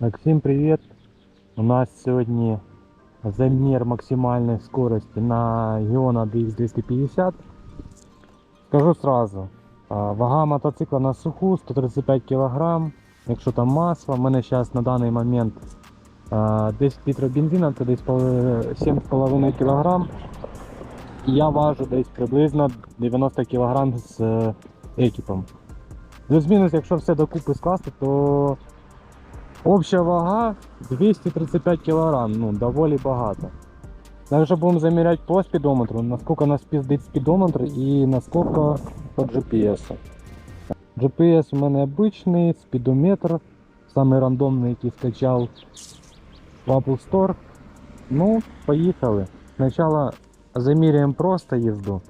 Так, всім привіт! У нас сьогодні замір максимальної скорості на Гіона DX250. Скажу сразу, вага мотоцикла на суху 135 кг. Якщо там масло, в мене зараз на даний момент 10 літрів бензину, це десь 7,5 кг. Я важу десь приблизно 90 кг з е, екіпом. Плюс-мінус, якщо все докупи скласти, то Обща вага 235 кг, ну доволі багато. Также будемо заміряти по спідометру, наскільки нас піздить спідометр і наскільки по GPS. GPS у мене обичний, спідометр, самий рандомний, який скачав в Apple Store. Ну, поїхали. Спочатку заміряємо просто їзду.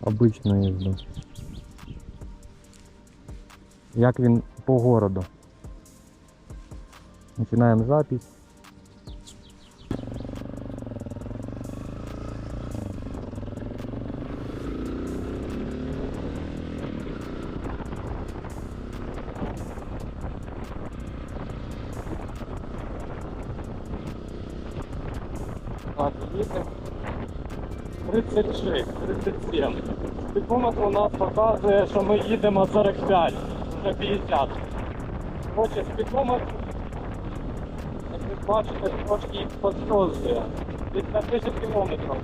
Обичну їзду. Як він по городу. Начинаем запись. Так, їдемо. 36, 37. Спідометр у нас показує, що ми їдемо 45, вже 50. Хоче спідометр як бачите, трошки їх підсозує. Десь на 10 кілометрів.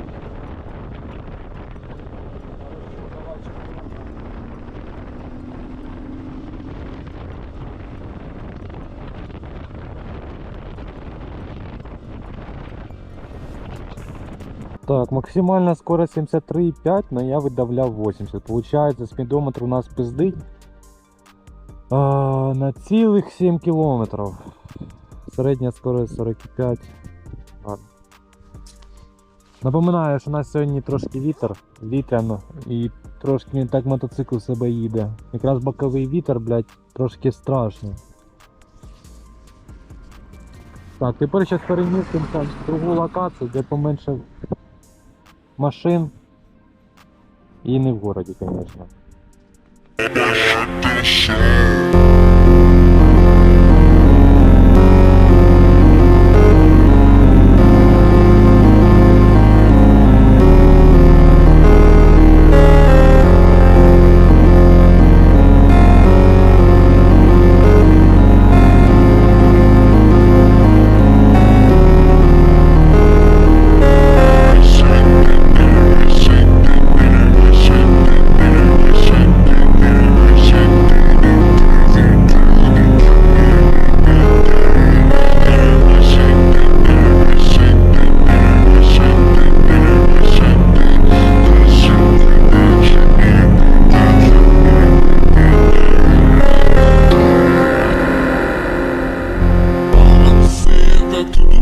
Так, максимальна скорость 73,5, но я видавляв 80. Получається, спідометр у нас пиздить а, на цілих 7 кілометрів. Середня скорость 45. Ладно. Напоминаю, що у нас сьогодні трошки вітер, вітряно і трошки не так мотоцикл себе їде. Якраз боковий вітер, блядь, трошки страшно. Так, тепер зараз перемістимося в другу локацію, де поменше машин. І не в городі, звісно.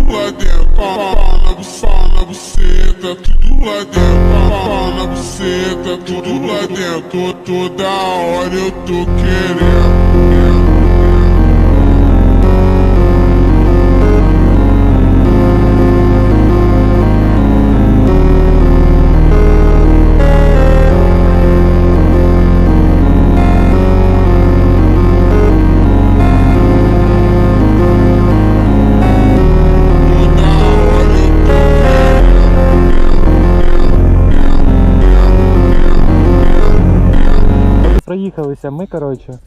Tudo lá dentro. Pau, na na buceta, tudo lá dentro. Pau na buceta, tudo lá dentro. Toda hora eu tô querendo. Проїхалися ми, коротше.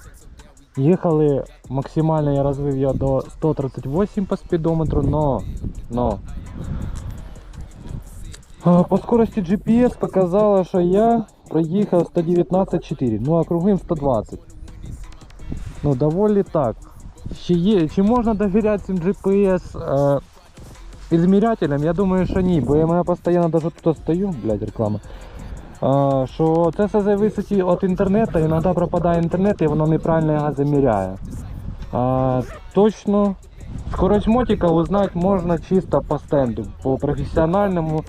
Їхали максимально я розвив його до 138 по спідометру, но, но. По скорості GPS показало, що я проїхав 119,4, ну а кругим 120. Ну, доволі так. Чи, є, чи можна довіряти цим GPS е, ізмірятелям? Я думаю, що ні, бо я мене постійно даже тут стою, блядь, реклама. Що це все зависить від інтернету, іноді пропадає інтернет і воно неправильно його заміряє. А, точно скорость мотика узнати можна чисто по стенду, по професіональному,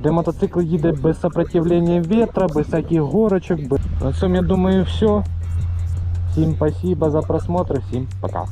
де мотоцикл їде без сопротивлення ветра, без всяких горочок. На цьому я думаю все. Всім спасибо за просмотр, всім пока.